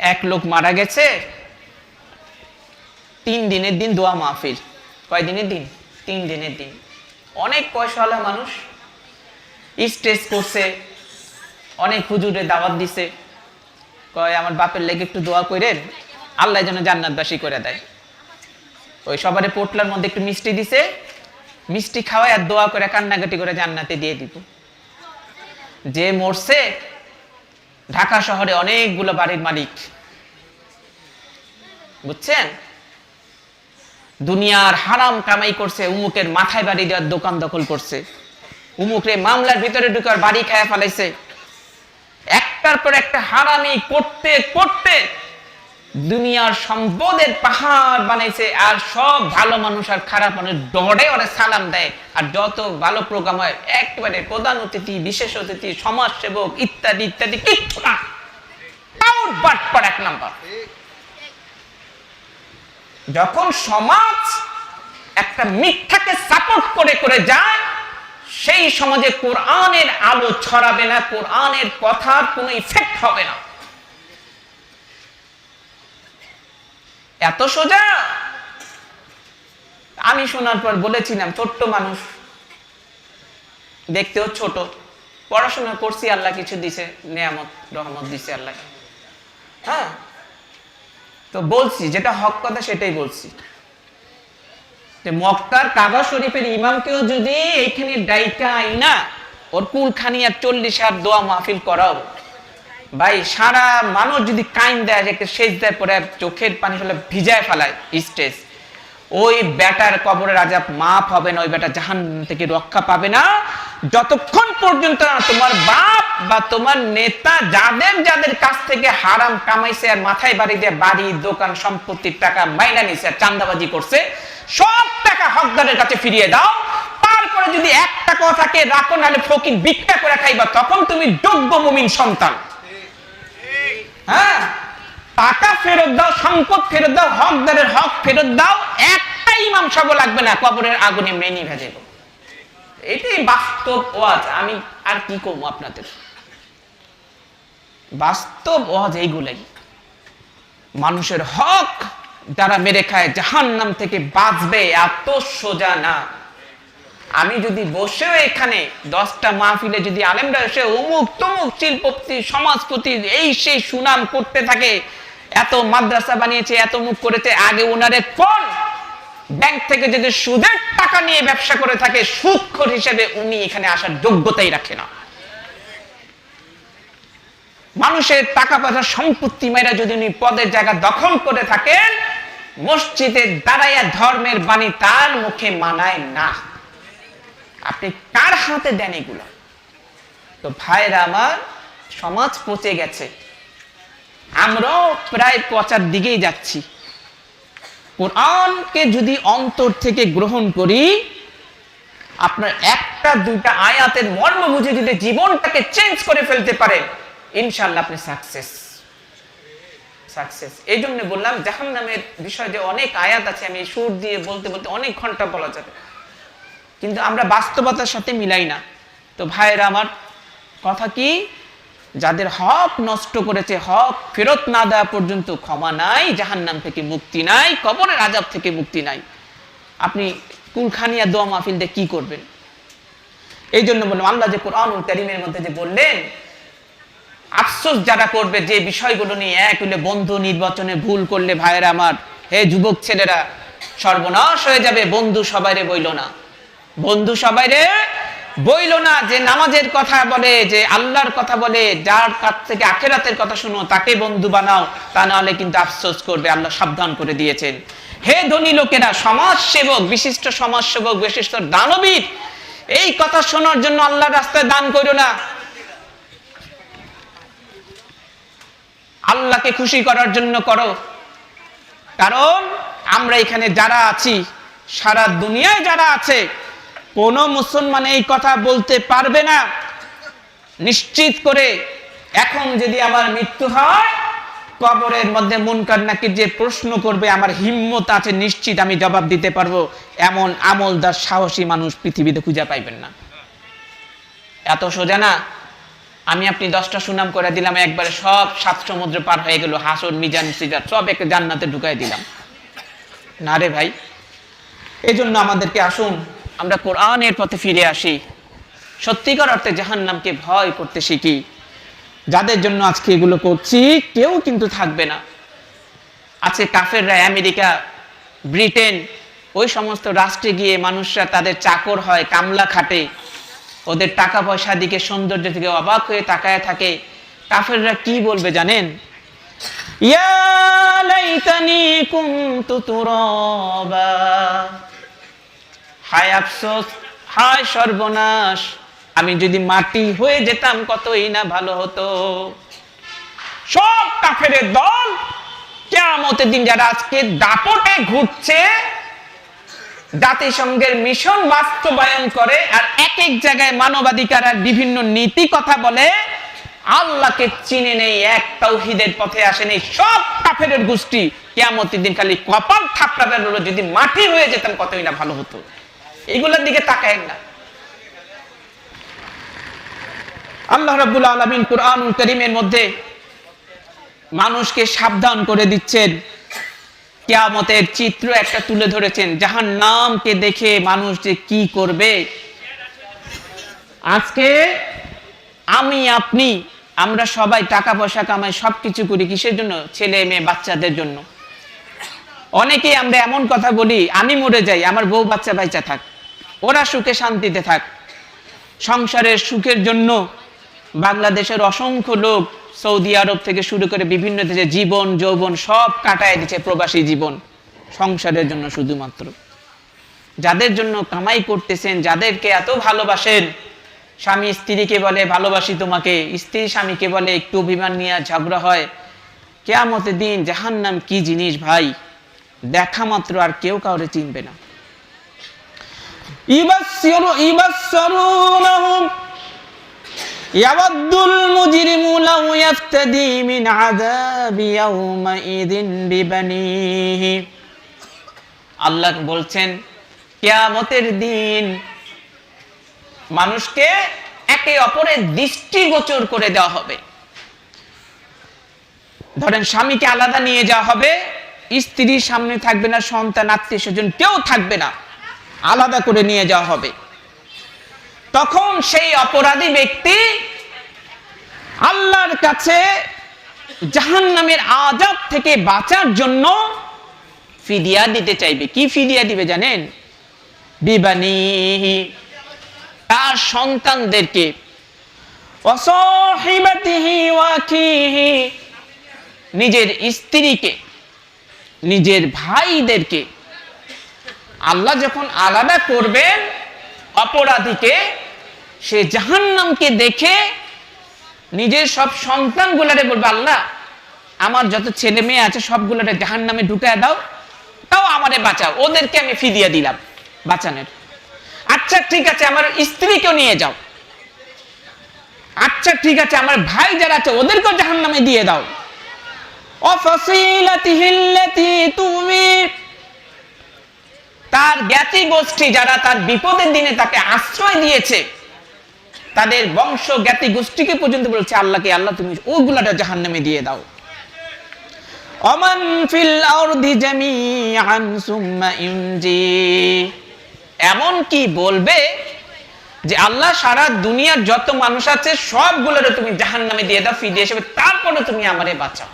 এক লোক মারা গেছে। তিন দিনের দিন দোয়া মাহফিল। কয় দিনের দিন? তিন দিনের দিন। অনেক পয়সাওয়ালা মানুষ স্টেজ করছে, অনেক হুজুরে দাওয়াত দিছে। কয়, আমার বাপের লেগে একটু দোয়া করেন আল্লাহ যেন জান্নাতবাসী করে দেয়। ওই সবারে পোটলার মধ্যে একটু মিষ্টি দিছে, মিষ্টি খাওয়ায় আর দোয়া করে কান্নাকাটি করে জান্নাতে দিয়ে দিব। যে মরছে ঢাকা শহরে অনেকগুলো বাড়ির মালিক। বুঝছেন? দুনিয়ার হারাম কামাই করছে, উমুকের মাথায় বাড়ি দেওয়ার দোকান দখল করছে। উমুকরে মামলার ভিতরে ঢুকার বাড়ি খায়া ফেলাইছে। একটার পর একটা হারামি করতে করতে দুনিয়ার সম্পদের পাহাড় বানাইছে, আর সব ভালো মানুষ আর খারাপ মানুষ ডরে ওরা সালাম দেয়। আর যত ভালো প্রোগ্রাম হয়, একেবারে প্রধান অতিথি, বিশেষ অতিথি সমাজ সেবক ইত্যাদি ইত্যাদি, কিচ্ছু না। আউট বাট পর এক নাম্বার। যখন সমাজ একটা মিথ্যাকে সাপোর্ট করে করে যায়, সেই সমাজে কোরআনের আলো ছড়াবে না, কোরআনের কথার কোনো ইফেক্ট হবে না। এত সোজা? আমি শোনার পর বলেছিলাম, ছোট্ট মানুষ। দেখতেও ছোট। পড়াশোনা করছি, আল্লাহ কিছু দিছে, নিয়ামত, রহমত দিছে আল্লাহ। হ্যাঁ? তো বলছি, যেটা হক কথা সেটাই বলছি। যে মক্কার কাবা শরীফের ইমামকেও যদি এইখানে ডাইকা আইনা, ওর কুলখানি আর চল্লিশ আর দোয়া মাহফিল করাও। ভাই, সারা মানুষ যদি কাইন দেয় একটা শেষ দেয় পরে চোখের পানি ফেলে ভিজায় ফেলায় স্টেজ। ওই ব্যাটার কবরের আজাব মাফ হবে না, ওই ব্যাটা জাহান থেকে রক্ষা পাবে না। যতক্ষণ পর্যন্ত তোমার বাপ বা তোমার নেতা যাদের যাদের কাছ থেকে হারাম কামাইছে আর মাথায় বাড়ি দিয়ে বাড়ি, দোকান, সম্পত্তির টাকা মাইনা নিছে আর চান্দাবাজি করছে, সব টাকা হকদারের কাছে ফিরিয়ে দাও। তারপরে যদি এক টাকাও থাকে রাখো, নাহলে ফকির ভিক্ষা করে খাইবা, তখন তুমি যোগ্য মুমিন সন্তান। হ্যাঁ? টাকা ফেরত দাও, সম্পদ ফেরত দাও, হকদারের হক ফেরত দাও একটা ইমাম সব লাগবে না, কবরের আগুনে মেনি ভেজে এটাই বাস্তব ওয়াজ, আমি আর কি করব আপনাদের? বাস্তব ওয়াজ এইগুলাই। মানুষের হক যারা মেরে খায় জাহান নাম থেকে বাঁচবে, এত সোজা না। আমি যদি বসেও এখানে দশটা মাহফিলে যদি আলেমরা এসে অমুক তমুক শিল্পপতি, সমাজপতি, এই সেই সুনাম করতে থাকে, এত মাদ্রাসা বানিয়েছে, এত মুখ করেছে, আগে ওনারে কোন ব্যাংক থেকে যদি সুদের টাকা নিয়ে ব্যবসা করে থাকে সুদখোর হিসেবে উনি এখানে আসার যোগ্যতাই রাখে না। মানুষের টাকা পয়সা সম্পত্তি মেয়েরা যদি উনি পদের জায়গা দখল করে থাকেন মসজিদের দাঁড়াইয়া ধর্মের বাণী তার মুখে মানায় না। আপনি কার হাতে দেন এগুলো? তো ভাইরা আমার, সমাজ পচে গেছে। আমরাও প্রায় পচার দিকেই যাচ্ছি। কোরআনকে যদি অন্তর থেকে গ্রহণ করি, আপনার একটা, দুইটা আয়াতের মর্ম বুঝে যদি জীবনটাকে চেঞ্জ করে ফেলতে পারেন ইনশাল্লাহ আপনি সাকসেস সাকসেস এই জন্য বললাম জাহান নামের বিষয়ে যে অনেক আয়াত আছে, আমি সুর দিয়ে বলতে বলতে অনেক ঘণ্টা বলা যাবে। কিন্তু আমরা বাস্তবতার সাথে মিলাই না। তো ভাইয়েরা আমার কথা কি? যাদের হক নষ্ট করেছে, হক ফেরত না দেওয়া পর্যন্ত ক্ষমা নাই, জাহান্নাম থেকে মুক্তি নাই, কবরের আজাব থেকে মুক্তি নাই। আপনি কুলখানিয়া দোয়া মাহফিল দিয়ে কি করবেন? এই জন্য বললাম, আল্লাহ যে কোরআন করিমের মধ্যে যে বললেন, আফসোস যারা করবে, যে বিষয়গুলো নিয়ে এক হলে বন্ধু নির্বাচনে ভুল করলে ভাইয়েরা আমার, হে যুবক ছেলেরা, সর্বনাশ হয়ে যাবে, বন্ধু সবাইরে বইল না। বন্ধু সবাইরে বইল না যে নামাজের কথা বলে, যে আল্লাহর কথা বলে, যার কাছ থেকে আখেরাতের কথা শুনো তাকে বন্ধু বানাও, তা নাহলে কিন্তু আফসোস করবে, আল্লাহ সাবধান করে দিয়েছেন। হে ধনী লোকেরা সমাজ সেবক বিশিষ্ট সমাজ সেবক বিশিষ্ট দানবীর, এই কথা শোনার জন্য আল্লাহর রাস্তায় দান করো না। আল্লাহকে খুশি করার জন্য করো। কারণ আমরা এখানে যারা আছি, সারা দুনিয়ায় যারা আছে কোন মুসলমান এই কথা বলতে পারবে না। নিশ্চিত করে এখন যদি আমার মৃত্যু হয়, কবরের মধ্যে মুনকার নাকি যে প্রশ্ন করবে, আমার হিম্মত আছে, নিশ্চিত আমি জবাব দিতে পারব, এমন আমলদার, সাহসী মানুষ পৃথিবীতে খুঁজে পাইবেন না। এত সোজা না? আমি আপনি দশটা সুনাম করে দিলাম, একবারে সব সাত সমুদ্র পার হয়ে গেল, হাসর, মিজান, সিজার, সব একটা জান্নাতে ঢুকাই দিলাম। না রে ভাই এই জন্য আমাদেরকে আসুন আমরা কোরআনের পথে ফিরে আসি। সত্যিকার অর্থে জাহান্নামকে ভয় করতে শিখি। যাদের জন্য আজকে এগুলো করছি, কেউ কিন্তু থাকবে না। আছে কাফেররা, আমেরিকা, ব্রিটেন, ওই সমস্ত রাষ্ট্রে গিয়ে মানুষরা তাদের চাকর হয়, কামলা খাটে। ওদের টাকা পয়সা দিকে, সৌন্দর্য থেকে অবাক হয়ে তাকায় থাকে। কাফেররা কি বলবে জানেন? ইয়া লাইতানি কুনতু তুরাবা। হায় আফসোস, হায় সর্বনাশ। আমি যদি মাটি হয়ে যেতাম কতই না ভালো হতো। সব কাফেরের দল কেয়ামতের দিন যারা আজকে দাপটে ঘুরছে, জাতিসংঘের মিশন বাস্তবায়ন করে আর এক এক জায়গায় মানবাধিকার আর বিভিন্ন নীতি কথা বলে, আল্লাহকে চিনে নেই, এক তৌহিদের পথে আসে নেই। সব কাফেরের গোষ্ঠী কেয়ামতের দিন খালি কপাল থাপড়াবে যদি মাটি হয়ে যেতাম কতই না ভালো হতো। এগুলোর দিকে তাকায় না। আল্লাহ রাব্বুল আলামিন কুরআনুল করিমের মধ্যে মানুষকে সাবধান করে দিচ্ছেন। কেয়ামতের চিত্র একটা তুলে ধরেছেন যাহার নামকে দেখে মানুষ যে কি করবে। আজকে আমি, আপনি, আমরা সবাই টাকা পয়সা কামাই, সবকিছু করি কিসের জন্য? ছেলে, মেয়ে, বাচ্চাদের জন্য। অনেকেই আমরা এমন কথা বলি, আমি মরে যাই, আমার বউ বাচ্চা বাইচা থাক। ওরা সুখে শান্তিতে থাক। সংসারের সুখের জন্য বাংলাদেশের অসংখ্য লোক সৌদি আরব থেকে শুরু করে বিভিন্ন দেশে জীবন, যৌবন সব কাটায় দিচ্ছে প্রবাসী জীবন। সংসারের জন্য শুধুমাত্র। যাদের জন্য কামাই করতেছেন, যাদেরকে এত ভালোবাসেন, স্বামী স্ত্রীকে বলে, ভালোবাসি তোমাকে। স্ত্রী স্বামীকে বলে, একটু অভিমান নিয়ে ঝগড়া হয়। কেয়ামতের দিন জাহান্নাম কি জিনিস ভাই? দেখা মাত্র আর কেউ কাউরে চিনবে না। ইবাসসিরু ইবাসসিরুনহুম يود المجرم لو يفتدي من عذاب يومئذ ببنيه আল্লাহ বলছেন কিয়ামতের দিন মানুষকে একে অপরের দৃষ্টিগোচর করে দেওয়া হবে ধরেন স্বামীকে আলাদা নিয়ে যাওয়া হবে স্ত্রীর সামনে থাকবে না সন্তান আত্মীয় স্বজন কেউ থাকবে না আলাদা করে নিয়ে যাওয়া হবে। তখন সেই অপরাধী ব্যক্তি আল্লাহর কাছে জাহান নামের আজাব থেকে বাঁচার জন্য ফিদিয়া দিতে চাইবে। কি ফিদিয়া দিবে জানেন? বিবানি তার সন্তানদেরকে। নিজের স্ত্রীকে, নিজের ভাইদেরকে আল্লাহ যখন আলাদা করবেন, অপরাধীকে সে জাহান্নামকে দেখে নিজের সব সন্তানগুলারে বলবে, আল্লাহ, আমার যত ছেলে মেয়ে আছে সবগুলারে জাহান্নামে ঢুকায় দাও, তাও আমারে বাঁচাও, ওদেরকে আমি ফিদিয়ে দিলাম বাঁচানোর। আচ্ছা ঠিক আছে, আমার স্ত্রীকেও নিয়ে যাও। আচ্ছা ঠিক আছে, আমার ভাই যারা আছে, ওদেরকেও জাহান্নামে দিয়ে দাও। অফসিলাতিহিল্লাতি তুমি তার জ্ঞাতি গোষ্ঠী যারা তার বিপদের দিনে তাকে আশ্রয় দিয়েছে, তাদের বংশ জ্ঞাতি গোষ্ঠীকে পর্যন্ত বলছে, আল্লাহকে, আল্লাহ, তুমি ওগুলাটা জাহান নামে দিয়ে দাও। অমান ফিল আরদি জামিআন সুম্মা এমন কি বলবে যে, আল্লাহ সারা দুনিয়ার যত মানুষ আছে, সবগুলোরে তুমি জাহান নামে দিয়ে দাও ফিরে হিসেবে তারপরে তুমি আমারে বাঁচাও।